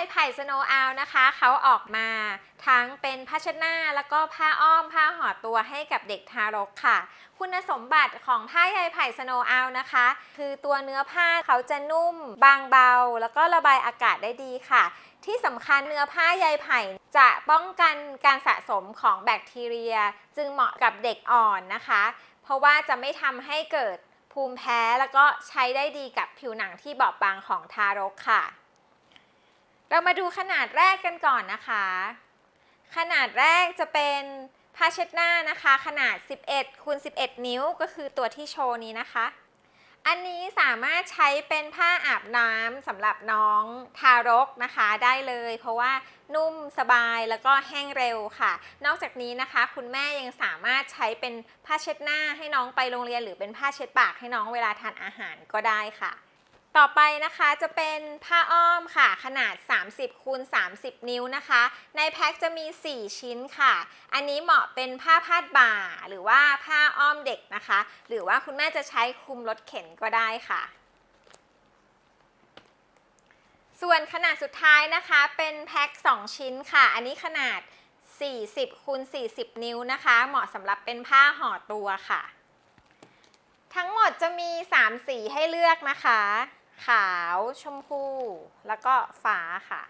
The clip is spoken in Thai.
ยไผ่สโนว์อาวนะคะ เขาออกมาทั้งเป็นผ้าเช็ดหน้า แล้วก็ผ้าอ้อมผ้าห่อตัวให้กับเด็กทารกค่ะ คุณสมบัติของผ้าใยไผ่สโนว์อาวนะคะ คือตัวเนื้อผ้าเขาจะนุ่ม บางเบา แล้วก็ระบายอากาศได้ดีค่ะ ที่สำคัญเนื้อผ้าใยไผ่จะป้องกันการสะสมของแบคทีเรีย จึงเหมาะกับเด็กอ่อนนะคะ เพราะว่าจะไม่ทำให้เกิดภูมิแพ้แล้วก็ใช้ได้ดีกับผิวหนังที่บอบบางของทารกค่ะ เรามาดูขนาดแรกกันก่อนนะคะ ขนาดแรกจะเป็นผ้าเช็ดหน้านะคะ ขนาด 11คูณ11 นิ้วก็คือตัวที่โชว์นี้นะคะ อันนี้สามารถใช้เป็นผ้าอาบน้ำสำหรับน้องทารกนะคะได้เลย เพราะว่านุ่มสบายแล้วก็แห้งเร็วค่ะ นอกจากนี้นะคะ คุณแม่ยังสามารถใช้เป็นผ้าเช็ดหน้าให้น้องไปโรงเรียน หรือเป็นผ้าเช็ดปากให้น้องเวลาทานอาหารก็ได้ค่ะ ต่อไปนะคะจะเป็นผ้าอ้อมค่ะ ขนาด 30คูณ30 นิ้วนะคะ ในแพ็คจะมี 4 ชิ้นค่ะ อันนี้เหมาะเป็นผ้าพาดบ่า หรือว่าผ้าอ้อมเด็กนะคะ หรือว่าคุณแม่จะใช้คลุมรถเข็นก็ได้ค่ะส่วนขนาดสุดท้ายนะคะเป็นแพ็ค 2 ชิ้นค่ะ อันนี้ขนาด 40คูณ40 นิ้วนะคะ เหมาะสำหรับเป็นผ้าห่อตัวค่ะ ทั้งหมดจะมี 3 สีให้เลือกนะคะ ขาว ชมพู แล้วก็ฟ้าค่ะ